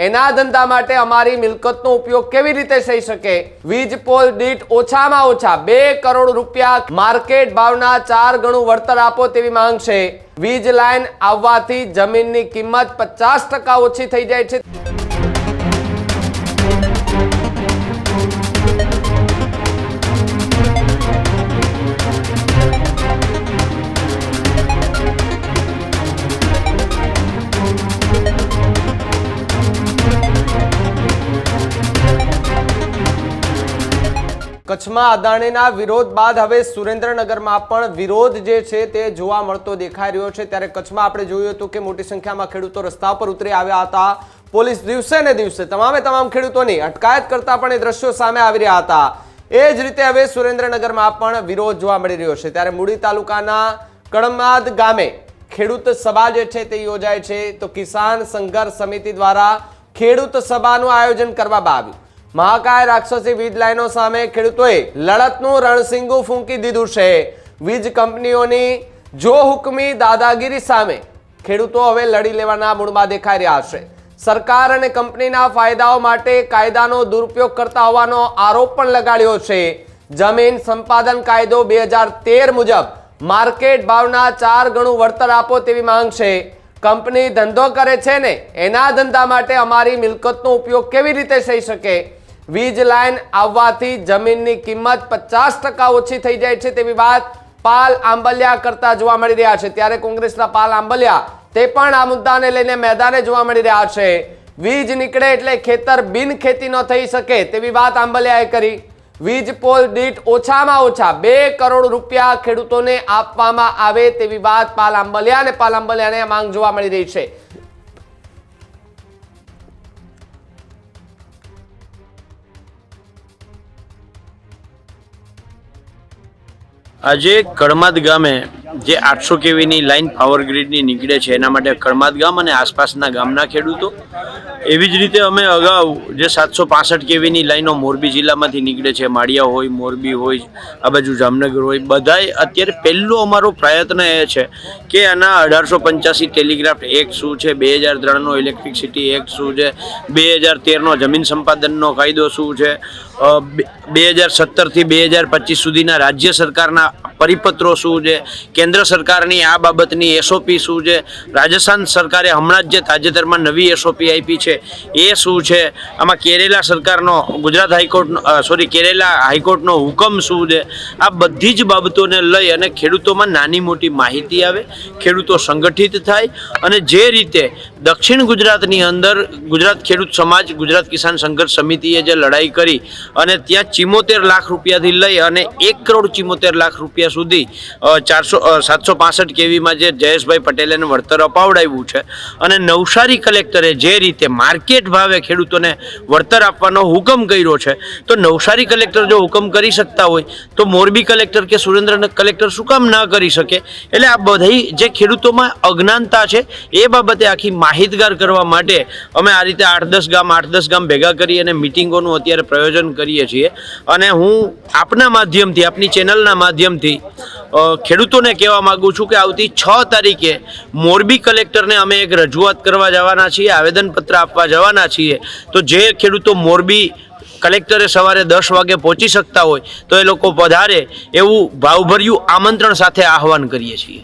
એના ધંધા માટે અમારી મિલકતનો ઉપયોગ કેવી રીતે થઈ શકે? વીજ પોલ દીઠ ઓછામાં ઓછા બે કરોડ રૂપિયા માર્કેટ ભાવના ચાર ગણું વળતર આપો તેવી માંગ છે. વીજ લાઇન આવવાથી જમીનની કિંમત પચાસ ટકા ઓછી થઈ જાય છે. કચ્છમાં અદાણીના વિરોધ બાદ હવે સુરેન્દ્રનગરમાં પણ વિરોધ જે છે તે જોવા મળતો દેખાઈ રહ્યો છે. ત્યારે કચ્છમાં આપણે જોયું હતું કે મોટી સંખ્યામાં ખેડૂતો રસ્તા પર ઉતરી આવ્યા હતા. પોલીસ દિવસે ને દિવસે તમામે તમામ ખેડૂતોની અટકાયત કરતા પણ એ દ્રશ્યો સામે આવી રહ્યા હતા. એ જ રીતે હવે સુરેન્દ્રનગરમાં પણ વિરોધ જોવા મળી રહ્યો છે. ત્યારે મૂડી તાલુકાના કડમાદ ગામે ખેડૂત સભા જે છે તે યોજાય છે. તો કિસાન સંઘર્ષ સમિતિ દ્વારા ખેડૂત સભાનું આયોજન કરવામાં આવ્યું. મહાકાય રાક્ષસી વીજ લાઈનો સામે ખેડૂતોએ લડતનું રણસિંગું ફૂંકી દીધું છે. વીજ કંપનીઓની જો હુકમી દાદાગીરી સામે ખેડૂતો હવે લડી લેવાના મૂળમાં દેખાઈ રહ્યા છે. સરકાર અને કંપનીના ફાયદાઓ માટે કાયદાનો દુરુપયોગ કરતા હોવાનો આરોપ પણ લગાડ્યો છે. જમીન સંપાદન કાયદો બે હજાર તેર મુજબ માર્કેટ ભાવના ચાર ગણું વળતર આપો તેવી માંગ છે. કંપની ધંધો કરે છે ને એના ધંધા માટે અમારી મિલકતનો ઉપયોગ કેવી રીતે થઈ શકે? વીજ લાઈન આવવાથી જમીનની કિંમત પચાસ ટકા ઓછી થઈ જાય છે તેવી વાત પાલ આંબલિયા કરતા જોવા મળી રહ્યા છે. ત્યારે કોંગ્રેસના પાલ આંબલિયા તે પણ આ મુદ્દાને લઈને મેદાને જોવા મળી રહ્યા છે. વીજ નીકળે એટલે ખેતર બિન ખેતી ન થઈ શકે તેવી વાત આંબલિયાએ કરી. વીજ પોલ દીઠ ઓછામાં ઓછા બે કરોડ રૂપિયા ખેડૂતોને આપવામાં આવે તેવી વાત પાલ આંબલિયા અને પાલ આંબલિયાને માંગ જોવા મળી રહી છે. આજે કળમાદ ગામે જે આઠસો કેવીની લાઈન પાવર ગ્રીડની નીકળે છે, એના માટે કળમાદ ગામ અને આસપાસના ગામના ખેડૂતો. એવી જ રીતે અમે અગાઉ જે સાતસો પાસઠ કેવીની લાઇનો મોરબી જિલ્લામાંથી નીકળે છે, માળિયા હોય, મોરબી હોય, આ બાજુ જામનગર હોય, બધાય અત્યારે પહેલો અમારો પ્રયત્ન એ છે કે આના અઢારસો પંચ્યાસી ટેલિગ્રાફ એક્ટ શું છે, બે હજાર ત્રણનો ઇલેક્ટ્રિસિટી એક્ટ શું છે, બે હજાર તેરનો જમીન સંપાદનનો કાયદો શું છે બે હજાર સત્તરથી બે હજાર પચીસ સુધીના રાજ્ય સરકારના પરિપત્રો શું છે? કેન્દ્ર સરકારની આ બાબતની એસઓપી શું છે? રાજસ્થાન સરકારે હમણાં જ જે તાજેતરમાં નવી એસઓપી આપી છે, એ શું છે? આમાં કેરેલા સરકારનો, ગુજરાત હાઈકોર્ટનો સોરી કેરેલા હાઈકોર્ટનો હુકમ શું છે? આ બધી જ બાબતોને લઈ અને ખેડૂતોમાં નાની મોટી માહિતી આવે, ખેડૂતો સંગઠિત થાય અને જે રીતે દક્ષિણ ગુજરાતની અંદર ગુજરાત ખેડૂત સમાજ, ગુજરાત કિસાન સંઘર્ષ સમિતિએ જે લડાઈ કરી અને ત્યાં ચિમોતેર લાખ રૂપિયાથી લઈ અને એક કરોડ ચિમોતેર લાખ રૂપિયા સુધી ચારસો સાતસો પાસઠ કેવીમાં જે જયેશભાઈ પટેલે વળતર અપાવડાવ્યું છે અને નવસારી કલેક્ટરે જે રીતે માર્કેટ ભાવે ખેડૂતોને વળતર આપવાનો હુકમ કર્યો છે, તો નવસારી કલેક્ટર જો હુકમ કરી શકતા હોય, તો મોરબી કલેક્ટર કે સુરેન્દ્રનગર કલેક્ટર શું કામ ન કરી શકે? એટલે આ બધી જે ખેડૂતોમાં અજ્ઞાનતા છે, એ બાબતે આખી માહિતગાર કરવા માટે અમે આ રીતે આઠ દસ ગામ, આઠ દસ ગામ ભેગા કરી અને મિટિંગોનું અત્યારે પ્રયોજન કરીએ છીએ. અને હું આપના માધ્યમથી, આપની ચેનલના માધ્યમથી ખેડૂતોને કહેવા માગું છું કે આવતી છ તારીખે મોરબી કલેક્ટરને અમે એક રજૂઆત કરવા જવાના છીએ, આવેદનપત્ર આપવા જવાના છીએ. તો જે ખેડૂતો મોરબી કલેક્ટરે સવારે દસ વાગે પહોંચી શકતા હોય, તો એ લોકો પધારે એવું ભાવભર્યું આમંત્રણ સાથે આહવાન કરીએ છીએ.